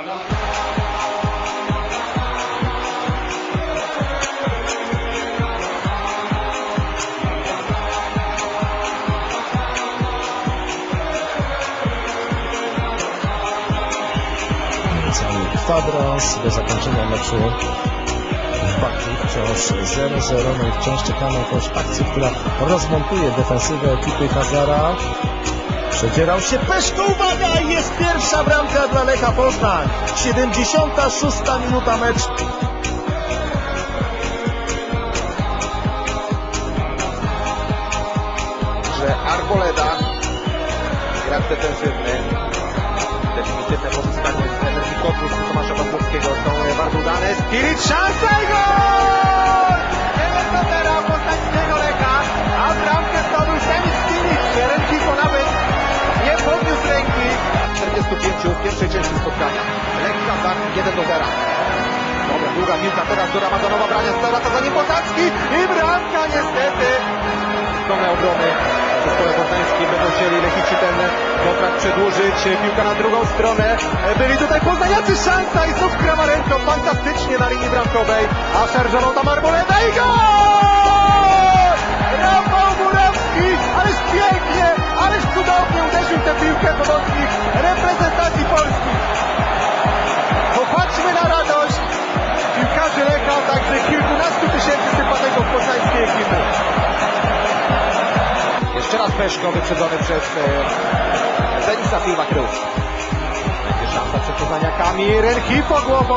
Cały do zakończenia meczu w Bakii wciąż 0-0, no i wciąż czekamy jakąś akcję, która rozmontuje defensywę ekipy Hazara. Przedzierał się Peszko, uwaga! Jest pierwsza bramka dla Lecha Poznań. 76 minuta meczu. że Arboleda, gracz defensywny, definitywne pozyskanie energii korpusu Tomasza Pawłowskiego są bardzo udane. Spirit, szansa i gol! Do 0. Dobra, długa piłka teraz do Ramazanowa, brania zwraca za nim Posadzki i bramka niestety. Stronę obrony zespole poznańskim będą chcieli Lechici ten kontrakt przedłużyć. Piłka na drugą stronę. Byli tutaj poznaniacy szansa i znów Kramarenko fantastycznie na linii bramkowej. A szarżował tam Arboleda i gol! Rafał Murawski, ależ pięknie, ależ cudownie uderzył tę piłkę do Peszko wyprzedzony przez Denisa Silva Cruz. Będzie szansa przekonaniakami. Renhipo głową,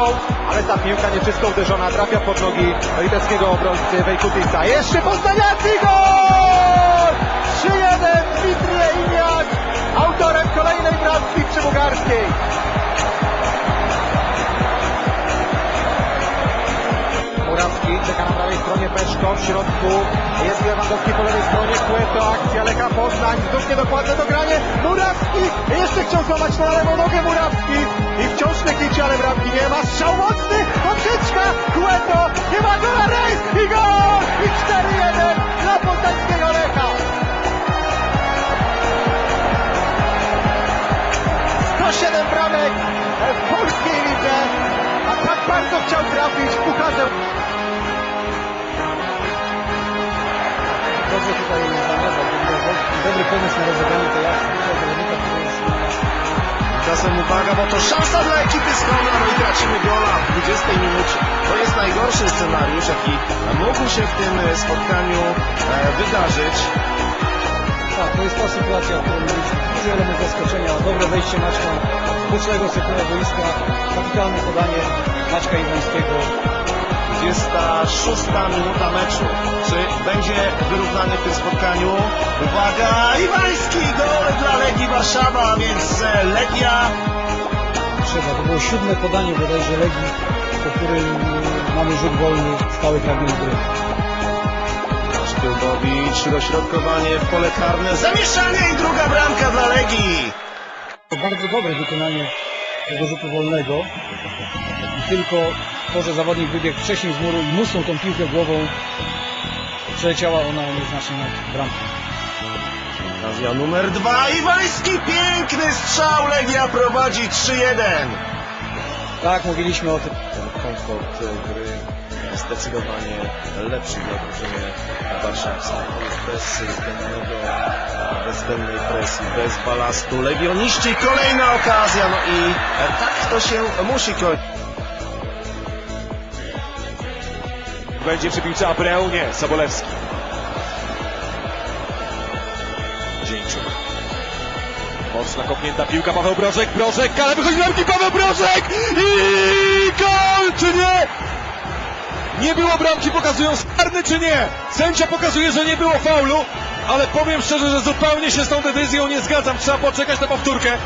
ale ta piłka nieczysto uderzona trafia pod nogi litewskiego obrońcy Wejkutisa. Jeszcze Poznaniacy gol! 3-1 Dmitrij Iniak, autorem kolejnej bramki przybugarskiej. Murawski czeka na prawej stronie Peszko, w środku jest Lewandowski po lewej stronie, Kłeto, akcja Lecha Poznań, znów niedokładne dogranie, Murawski, jeszcze chciał złamać na lewą nogę Murawski. I wciąż Lekici, ale bramki nie ma, strzał mocny, poprzeczka, nie ma gola, rejs! I gol! I 4-1 dla poznańskiego Lecha. 107 bramek w polskiej lidze, a tak bardzo chciał trafić w pucharze tutaj to był dobry pomysł na rozegranie zawodnika, który jest Czasem uwaga, bo to szansa dla ekipy z Konia, no i tracimy gola w 20 minucie. To jest najgorszy scenariusz, jaki mógł się w tym e, spotkaniu e, wydarzyć. Tak, to jest ta sytuacja, w której mieliśmy duży element zaskoczenia, dobre wejście Maćka z bocznego sektora boiska, kapitalne podanie Maćka Iwańskiego. 26 minuta meczu. Czy będzie wyrównany w tym spotkaniu? Uwaga, Iwański, gol dla Legii Warszawa, więc e, Legia Trzeba, to było siódme podanie bodajże Legii, po którym y, mamy rzut wolny, stały fragment gry. Sztyłbowicz, dośrodkowanie w pole karne, zamieszanie i druga bramka dla Legii. To bardzo dobre wykonanie tego rzutu wolnego. I tylko to, że zawodnik wybiegł wcześniej z muru i musnął tą piłkę głową, przeleciała ona nieznacznie nad bramką. Okazja numer dwa, Iwański, piękny strzał, Legia prowadzi 3-1. Tak, mówiliśmy o tym. Ten komfort gry zdecydowanie lepszy dla drużyny warszawskiej. Bez zbędnego, bez zbędnej presji, bez balastu. Legioniści, kolejna okazja, no i tak to się musi kończyć. Będzie przy piłce Abreu, nie, Sobolewski. Dzieńczuk. Mocna kopnięta piłka, Paweł Brożek, Brożek, ale wychodzi bramki, Paweł Brożek i gol, czy nie? Nie było bramki, pokazują karny czy nie? Sędzia pokazuje, że nie było faulu, ale powiem szczerze, że zupełnie się z tą decyzją nie zgadzam. Trzeba poczekać na powtórkę.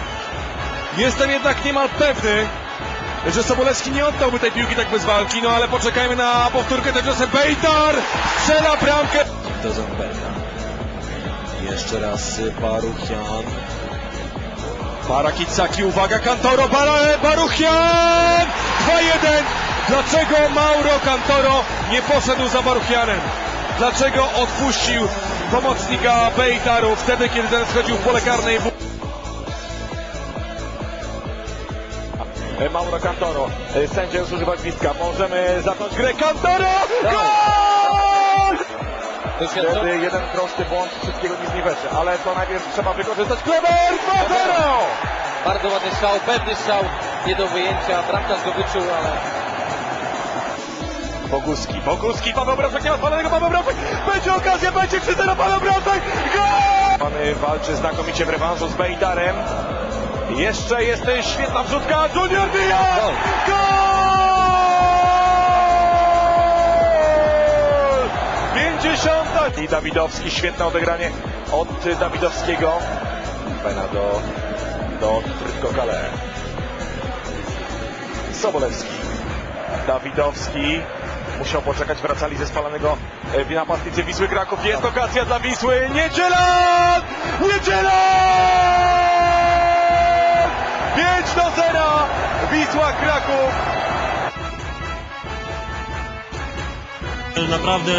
Jestem jednak niemal pewny, że Sobolewski nie oddałby tej piłki tak bez walki, no ale poczekajmy na powtórkę tymczasem Bejtar strzela bramkę. do Zambelka. Jeszcze raz Baruchian. Parakicaki, uwaga, Kantoro, Bara- Baruchian! 2-1! Dlaczego Mauro Kantoro nie poszedł za Baruchianem? Dlaczego odpuścił pomocnika Bejtaru wtedy, kiedy ten schodził w pole karne i... Mauro Cantoro. E, Sędzia już używa gwizdka. Możemy zacząć grę. Cantoro! Gol! Wtedy jeden prosty błąd wszystkiego nie zniweczy, ale to najpierw trzeba wykorzystać. Kleber 2-0! Bardzo ładny strzał, pewny strzał, nie do wyjęcia, bramkarz go wyczuł, ale Boguski, Boguski, Paweł Brączek, nie ma spalonego Paweł Brączek, będzie okazja, będzie 3-0 Paweł Brączek, gol! Pan walczy znakomicie w rewanżu z Bejdarem. Jeszcze jest świetna wrzutka, Junior Diaz! Gol! 50! I Dawidowski, świetne odegranie od Dawidowskiego. Pena do, do Frytko Kale. Sobolewski. Dawidowski musiał poczekać, wracali ze spalonego e, w napastnicy Wisły Kraków. Jest okazja dla Wisły. Niedziela! Niedziela! 5 do 0! Wisła Kraków Naprawdę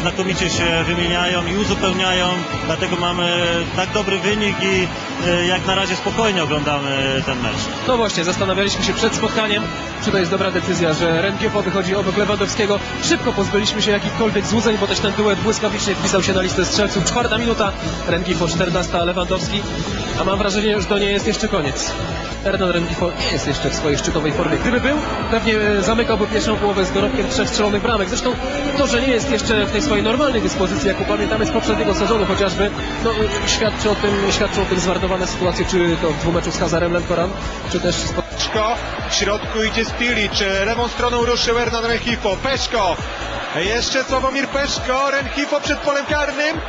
znakomicie się wymieniają i uzupełniają, dlatego mamy tak dobry wynik i e, jak na razie spokojnie oglądamy ten mecz. No właśnie, zastanawialiśmy się przed spotkaniem, czy to jest dobra decyzja, że Rengifo wychodzi obok Lewandowskiego. Szybko pozbyliśmy się jakichkolwiek złudzeń, bo też ten duet błyskawicznie wpisał się na listę strzelców. Czwarta minuta, Rengifo 14, Lewandowski. A mam wrażenie, że to nie jest jeszcze koniec. Hernan Rengifo nie jest jeszcze w swojej szczytowej formie. Gdyby był, pewnie e, zamykałby pierwszą połowę z dorobkiem trzech strzelonych bramek. Zresztą to, że nie jest jeszcze w tej swojej normalnej dyspozycji, jak pamiętamy z poprzedniego sezonu chociażby, no, świadczy o tym, świadczą o tym zwardowane sytuacje, czy to w dwumeczu z Hazarem Lemkoran, czy też z Peszko, w środku idzie Stilic, lewą stroną ruszył Hernan Renhifo, Peszko, jeszcze Sławomir Peszko, Renhifo przed polem karnym,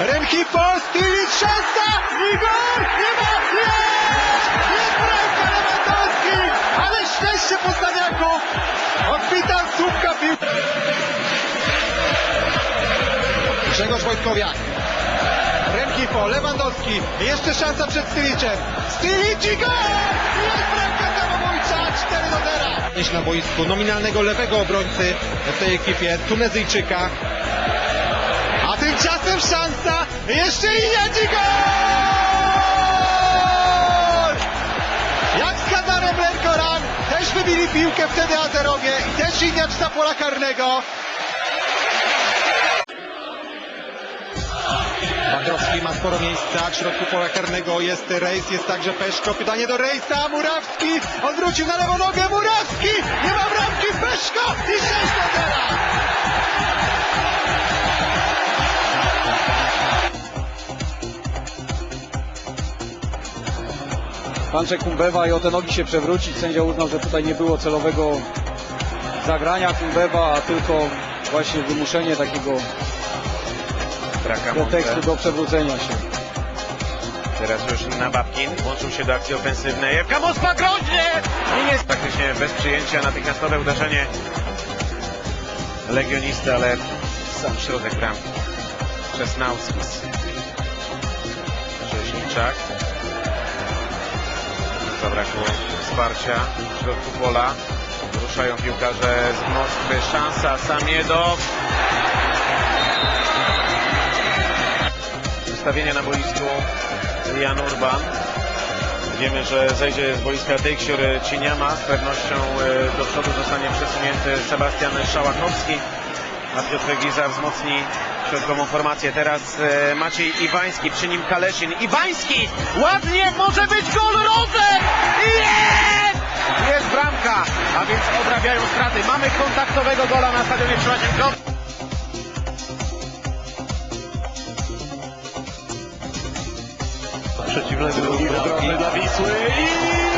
Renhifo, Stilic, szansa i gol, nie ma, jest, jest bramka Lewandowski, ale szczęście postawiaków, odbita Grzegorz Wojtkowiak, Renhifo, Lewandowski, jeszcze szansa przed Stilicem, Stilic i gol! Jest bramka samobójcza, 4 do 0. Jeśli na boisku nominalnego lewego obrońcy w tej ekipie, Tunezyjczyka. A tymczasem szansa, jeszcze Iniadzi gol! Jak z Hazarem Lerkoran, też wybili piłkę wtedy Azerowie i też Iniacz za pola karnego. Bandrowski ma sporo miejsca, w środku pola karnego jest Rejs, jest także Peszko, pytanie do Rejsa, Murawski, odwrócił na lewą nogę, Murawski, nie ma bramki, Peszko i 6 do 0. Panczek Kumbewa i o te nogi się przewrócić. Sędzia uznał, że tutaj nie było celowego zagrania Kumbewa, a tylko właśnie wymuszenie takiego pretekstu do przewrócenia się. Teraz już na Babkin włączył się do akcji ofensywnej. Ewka Moskwa groźnie! I jest praktycznie bez przyjęcia natychmiastowe uderzenie legionisty, ale sam środek bramki. Czesnauskis. Rzeźniczak. Zabrakło wsparcia w środku pola. Ruszają piłkarze z Moskwy. Szansa Samiedow. Ustawienie na boisku Jan Urban. Wiemy, że zejdzie z boiska Tejksior Cieniama. Z pewnością e, do przodu zostanie przesunięty Sebastian Szałakowski, a Piotr Giza wzmocni środkową formację. Teraz e, Maciej Iwański, przy nim Kalesin. Iwański! Ładnie! Może być gol Rozek! Jest! Jest bramka! A więc odrabiają straty. Mamy kontaktowego gola na stadionie Przyjaciół Przeciwległy drugi bramki dla Wisły i